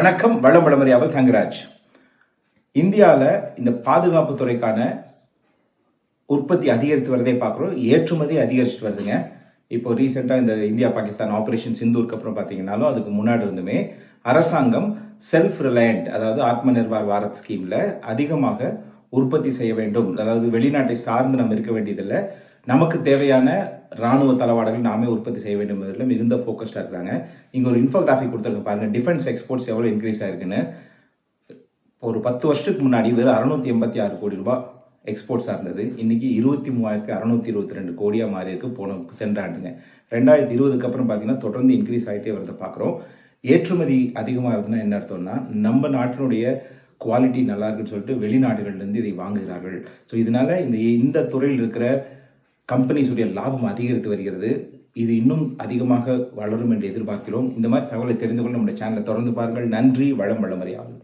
வணக்கம் வளம் வளமரியாவல் தங்கராஜ். இந்தியாவில் இந்த பாதுகாப்பு துறைக்கான உற்பத்தி அதிகரித்து வரதே பார்க்குறோம். ஏற்றுமதி அதிகரிச்சுட்டு வருதுங்க. இப்போ ரீசெண்டாக இந்த இந்தியா பாகிஸ்தான் ஆப்ரேஷன் சிந்தூருக்கு அப்புறம் பார்த்தீங்கன்னாலும் அதுக்கு முன்னாடி இருந்துமே அரசாங்கம் செல்ஃப் ரிலையண்ட் அதாவது ஆத்ம நிர்பார் பாரத் ஸ்கீமில் அதிகமாக உற்பத்தி செய்ய வேண்டும். அதாவது வெளிநாட்டை சார்ந்து நம்ம இருக்க வேண்டியதில்லை. நமக்கு தேவையான ராணுவ தளவாடங்கள் நாமே உற்பத்தி செய்ய வேண்டும் என்பதில் மிகுந்த ஃபோக்கஸ்டாக இருக்கிறாங்க. இங்கே ஒரு இன்ஃபோகிராஃபிக் கொடுத்துருக்க பாருங்க. டிஃபென்ஸ் எக்ஸ்போர்ட்ஸ் எவ்வளோ இன்க்ரீஸ் ஆயிருக்குன்னு. ஒரு பத்து வருஷத்துக்கு முன்னாடி வெறும் அறுநூத்தி எண்பத்தி ஆறு கோடி ரூபாய் எக்ஸ்போர்ட்ஸாக இருந்தது. இன்னைக்கு இருபத்தி மூவாயிரத்தி அறநூற்றி இருபத்தி ரெண்டு கோடியாக மாறி இருக்கு. போன சென்ற ஆண்டுங்க ரெண்டாயிரத்தி இருபதுக்கு அப்புறம் பார்த்தீங்கன்னா தொடர்ந்து இன்க்ரீஸ் ஆகிட்டே வரதை பார்க்குறோம் ஏற்றுமதி அதிகமாக இருக்குதுன்னா என்ன அர்த்தம்னா நம்ம நாட்டினுடைய குவாலிட்டி நல்லா இருக்குன்னு சொல்லிட்டு வெளிநாடுகள்லேருந்து இதை வாங்குகிறார்கள். ஸோ இதனால் இந்த இந்த துறையில் இருக்கிற கம்பெனிஸுடைய லாபம் அதிகரித்து வருகிறது. இது இன்னும் அதிகமாக வளரும் என்று எதிர்பார்க்கிறோம். இந்த மாதிரி தகவலை தெரிந்து கொள்ள நம்முடைய சேனலை தொடர்ந்து பாருங்கள். நன்றி வளம் வளமறியாமல்